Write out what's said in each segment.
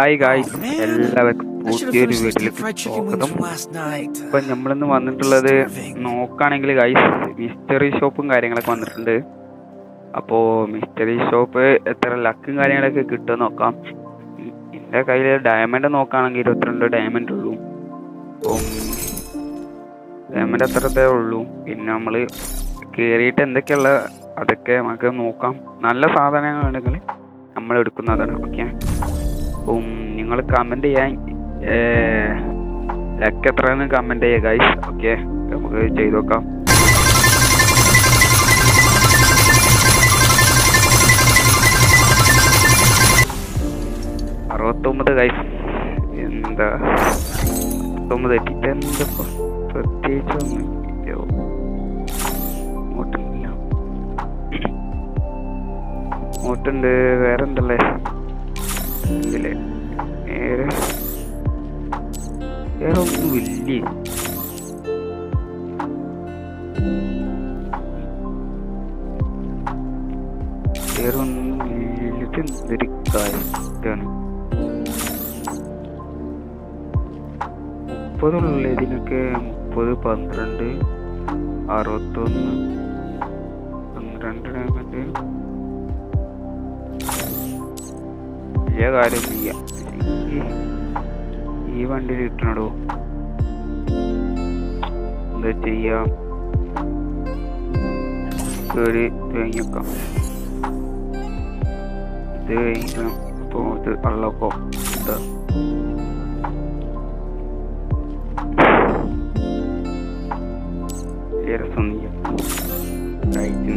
Hi guys Oh, എല്ലാവർക്കും പുതിയൊരു വീട്ടിലേക്ക് സ്വാഗതം. ഇപ്പൊ നമ്മളിന്ന് വന്നിട്ടുള്ളത് നോക്കുകയാണെങ്കിൽ ഗായ്സ് മിസ്റ്ററി ഷോപ്പും കാര്യങ്ങളൊക്കെ വന്നിട്ടുണ്ട്. അപ്പോ മിസ്റ്ററി ഷോപ്പ് എത്ര ലക്കും കാര്യങ്ങളൊക്കെ കിട്ടുക നോക്കാം. എന്റെ കയ്യിൽ ഡയമണ്ട് നോക്കുകയാണെങ്കിൽ ഇരുപത്തിരണ്ട് ഡയമണ്ട് ഉള്ളൂ. അപ്പം ഡയമണ്ട് അത്രത്തേ ഉള്ളൂ. പിന്നെ നമ്മൾ കയറിയിട്ട് എന്തൊക്കെയുള്ള അതൊക്കെ നമുക്ക് നോക്കാം. നല്ല സാധനങ്ങളാണെങ്കിൽ നമ്മൾ എടുക്കുന്നതാണ് ഓക്കെ നിങ്ങൾ കമന്റ് ചെയ്യാൻ ലക്ക് എത്രയെന്ന് കമന്റ് ചെയ്യുക ഗൈസ് ഓക്കെ നമുക്ക് ചെയ്ത് നോക്കാം. അറുപത്തൊമ്പത് ഗൈസ് എന്താ? അറുപത്തൊമ്പത് എത്തിയിട്ട് പ്രത്യേകിച്ച് ഇല്ല. ഇങ്ങോട്ടില്ല ഇങ്ങോട്ടുണ്ട്. വേറെ നേരെ വേറെ ഒന്നും ഇല്ലേ? വേറെ ഒന്നും ഇല്ല? ഇത് എന്തൊരു കാര്യമാണ് മുപ്പതുള്ള മുപ്പത് പന്ത്രണ്ട് അറുപത്തൊന്ന് പന്ത്രണ്ട് ഡയമണ്ട് വലിയ കാര്യം ചെയ്യാം. ഈ വണ്ടിയിൽ കിട്ടണടോ എന്താ ചെയ്യാം? കേറി തേങ്ങിക്കാം ഇത് കഴിക്കണം അപ്പോൾ ഇത്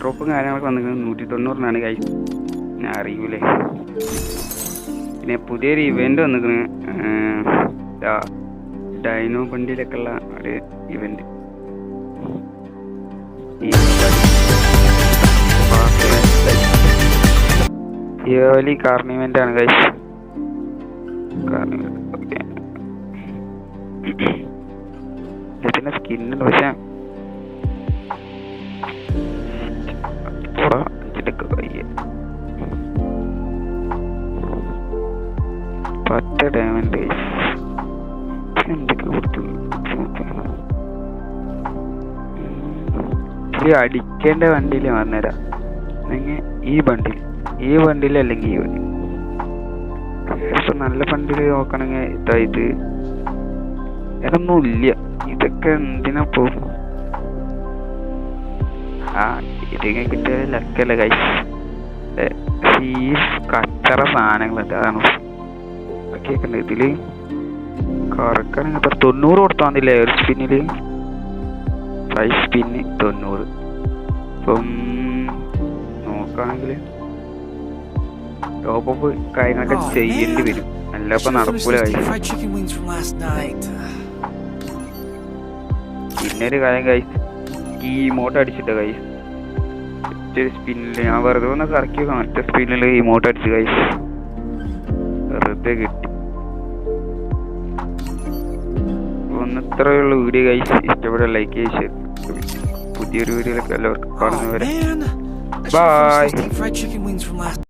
ഡ്രോപ്പും കാര്യങ്ങളൊക്കെ വന്നിരിക്കുന്നത് നൂറ്റി തൊണ്ണൂറിനാണ് കൈ ഞാൻ അറിയൂലേ. പിന്നെ പുതിയൊരു ഇവന്റ് വന്നിരിക്കുന്നത് ഡൈനോ വണ്ടിയിലൊക്കെ ഉള്ള ഒരു ഇവന്റ് ഇയർലി കാർണിവെന്റ് ആണ് കൈ കാർണിവെന്റ് ഓക്കെ ഇതിന്റെ സ്കിന്നുണ്ട് പക്ഷെ കയ്യ പത്ത് ഡയമണ്ട് എന്തൊക്കെ കൊടുത്തു? അടിക്കേണ്ട വണ്ടിയിൽ വന്നേരാ. അല്ലെങ്കിൽ ഈ ബണ്ടിൽ ഈ ബണ്ടിൽ അല്ലെങ്കിൽ ഈ വണ്ടി ഇപ്പൊ നല്ല ബണ്ടിൽ നോക്കണെങ്കിൽ ഇതാ ഇത്. ഇതൊന്നും ഇല്ല ഇതൊക്കെ എന്തിനാ പോ ആ ഇതിങ്ങനെ കിട്ടിയ ലക്കല്ല കൈ ഈ കച്ചറ സാധനങ്ങളുണ്ട് അതാണ് കേൾക്കുന്നത് ഇതിൽ കറക്കാണെങ്കിൽ ഇപ്പൊ തൊണ്ണൂറ് കൊടുത്താൽ മതില്ലേ ഒരു സ്പിന്നിൽ ഫൈവ് സ്പിന്ന് തൊണ്ണൂറ്. ഇപ്പം നോക്കുകയാണെങ്കിൽ ടോപ്പ് കാര്യങ്ങളൊക്കെ Oh, ചെയ്യേണ്ടി വരും. അല്ല finished നടക്കൂല. പിന്നെ ഒരു കാര്യം കൈ ഈ ഇമോട്ട് അടിച്ചിട്ട് കൈ ഒറ്റ സ്പിന്നിൽ ഞാൻ വെറുതെ ഒന്ന് കറക്കി മറ്റേ സ്പിന്നിൽ ഇമോട്ട് അടിച്ച് കൈ വെറുതെ കിട്ടി. ഒന്ന് ഉള്ളൂ വീഡിയോ കൈ ഇഷ്ടപ്പെട്ട ലൈക്ക് ചെയ്ത് പുതിയൊരു വീഡിയോയിലൊക്കെ എല്ലാവർക്കും Oh കാണുന്നവരെ man,